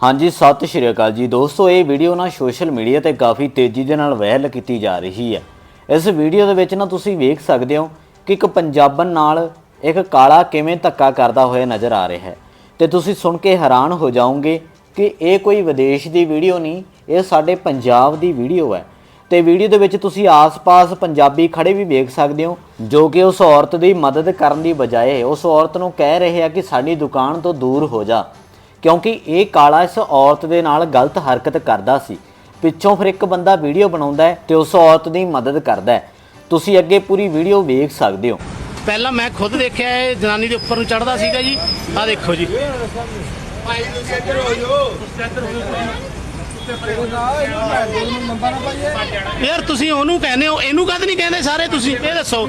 ਹਾਂਜੀ, ਸਤਿ ਸ਼੍ਰੀ ਅਕਾਲ ਜੀ। ਦੋਸਤੋ, ਇਹ ਵੀਡੀਓ ਨਾ ਸੋਸ਼ਲ ਮੀਡੀਆ ਤੇ ਕਾਫੀ ਤੇਜ਼ੀ ਦੇ ਨਾਲ ਵਾਇਰਲ ਕੀਤੀ ਜਾ ਰਹੀ ਹੈ। ਇਸ ਵੀਡੀਓ ਦੇ ਵਿੱਚ ਨਾ ਤੁਸੀਂ ਵੇਖ ਸਕਦੇ ਹੋ ਕਿ ਇੱਕ ਪੰਜਾਬਣ ਨਾਲ ਇੱਕ ਕਾਲਾ ਕਿਵੇਂ ਧੱਕਾ ਕਰਦਾ ਹੋਇਆ ਨਜ਼ਰ ਆ ਰਿਹਾ ਹੈ। ਤੇ ਤੁਸੀਂ ਸੁਣ ਕੇ ਹੈਰਾਨ ਹੋ ਜਾਓਗੇ ਕਿ ਇਹ ਕੋਈ ਵਿਦੇਸ਼ ਦੀ ਵੀਡੀਓ ਨਹੀਂ, ਇਹ ਸਾਡੇ ਪੰਜਾਬ ਦੀ ਵੀਡੀਓ ਹੈ। ਤੇ ਵੀਡੀਓ ਦੇ ਵਿੱਚ ਤੁਸੀਂ ਆਸ-ਪਾਸ ਪੰਜਾਬੀ ਖੜੇ ਵੀ ਵੇਖ ਸਕਦੇ ਹੋ, ਜੋ ਕਿ ਉਸ ਔਰਤ ਦੀ ਮਦਦ ਕਰਨ ਦੀ ਬਜਾਏ ਉਸ ਔਰਤ ਨੂੰ ਕਹਿ ਰਹੇ ਆ ਕਿ ਸਾਡੀ ਦੁਕਾਨ ਤੋਂ ਦੂਰ ਹੋ ਜਾ। ਕਿਉਂਕਿ ਇਹ ਕਾਲਾ ਇਸ ਔਰਤ ਦੇ ਨਾਲ ਗਲਤ ਹਰਕਤ ਕਰਦਾ ਸੀ। ਪਿੱਛੋਂ ਫਿਰ ਇੱਕ ਬੰਦਾ ਵੀਡੀਓ ਬਣਾਉਂਦਾ ਹੈ ਤੇ ਉਸ ਔਰਤ ਦੀ ਮਦਦ ਕਰਦਾ ਹੈ। ਤੁਸੀਂ ਅੱਗੇ ਪੂਰੀ ਵੀਡੀਓ ਵੇਖ ਸਕਦੇ ਹੋ। ਪਹਿਲਾਂ ਮੈਂ ਖੁਦ ਦੇਖਿਆ ਇਹ ਜਨਾਨੀ ਦੇ ਉੱਪਰ ਨੂੰ ਚੜਦਾ ਸੀਗਾ ਜੀ। ਆਹ ਦੇਖੋ ਜੀ। ਯਾਰ ਤੁਸੀਂ ਉਹਨੂੰ ਕਹਿੰਦੇ ਹੋ, ਇਹਨੂੰ ਕਦ ਨਹੀਂ ਕਹਿੰਦੇ ਸਾਰੇ ਤੁਸੀਂ? ਇਹ ਦੱਸੋ।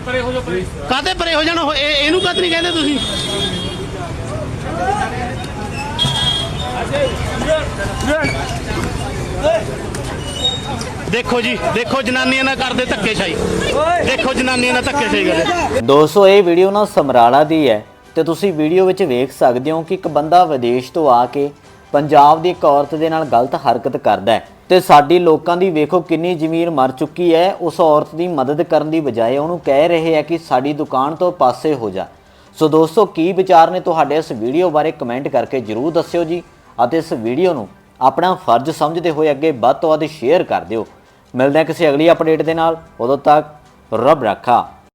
ਕਾਹਤੇ ਪਰੇ ਹੋ ਜਾਣ? ਇਹਨੂੰ ਕਦ ਨਹੀਂ ਕਹਿੰਦੇ ਤੁਸੀਂ? ਦੇਖੋ ਜੀ ਦੇਖੋ ਜਨਾਨੀਆਂ ਨਾਲ ਕਰਦੇ ਧੱਕੇਸ਼ਾਹੀ। ਦੇਖੋ ਜਨਾਨੀਆਂ ਨਾਲ ਧੱਕੇਸ਼ਾਹੀ ਕਰਦੇ। ਦੋਸਤੋ ਇਹ ਵੀਡੀਓ ਨਾ ਸਮਰਾਲਾ ਦੀ ਹੈ ਤੇ ਤੁਸੀਂ ਵੀਡੀਓ ਵਿੱਚ ਵੇਖ ਸਕਦੇ ਹੋ ਕਿ ਇੱਕ ਬੰਦਾ ਵਿਦੇਸ਼ ਤੋਂ ਆ ਕੇ ਪੰਜਾਬ ਦੀ ਇੱਕ ਔਰਤ ਦੇ ਨਾਲ ਗਲਤ ਹਰਕਤ ਕਰਦਾ ਹੈ ਤੇ ਸਾਡੀ ਲੋਕਾਂ ਦੀ ਵੇਖੋ ਕਿੰਨੀ ਜ਼ਮੀਰ ਮਰ ਚੁੱਕੀ ਹੈ। ਉਸ ਔਰਤ ਦੀ ਮਦਦ ਕਰਨ ਦੀ ਬਜਾਏ ਉਹਨੂੰ ਕਹਿ ਰਹੇ ਆ ਕਿ ਸਾਡੀ ਦੁਕਾਨ ਤੋਂ ਪਾਸੇ ਹੋ ਜਾ। ਸੋ ਦੋਸਤੋ ਕੀ ਵਿਚਾਰ ਨੇ ਤੁਹਾਡੇ ਇਸ ਵੀਡੀਓ ਬਾਰੇ ਕਮੈਂਟ ਕਰਕੇ ਜਰੂਰ ਦੱਸਿਓ ਜੀ ਅਤੇ ਇਸ ਵੀਡੀਓ ਨੂੰ ਆਪਣਾ ਫਰਜ਼ ਸਮਝਦੇ ਹੋਏ ਅੱਗੇ ਵੱਧ ਤੋਂ ਵੱਧ ਸ਼ੇਅਰ ਕਰ ਦਿਓ। ਮਿਲਦੇ ਹਾਂ ਕਿਸੇ ਅਗਲੀ ਅਪਡੇਟ ਦੇ ਨਾਲ। ਉਦੋਂ ਤੱਕ ਰੱਬ ਰੱਖਾ।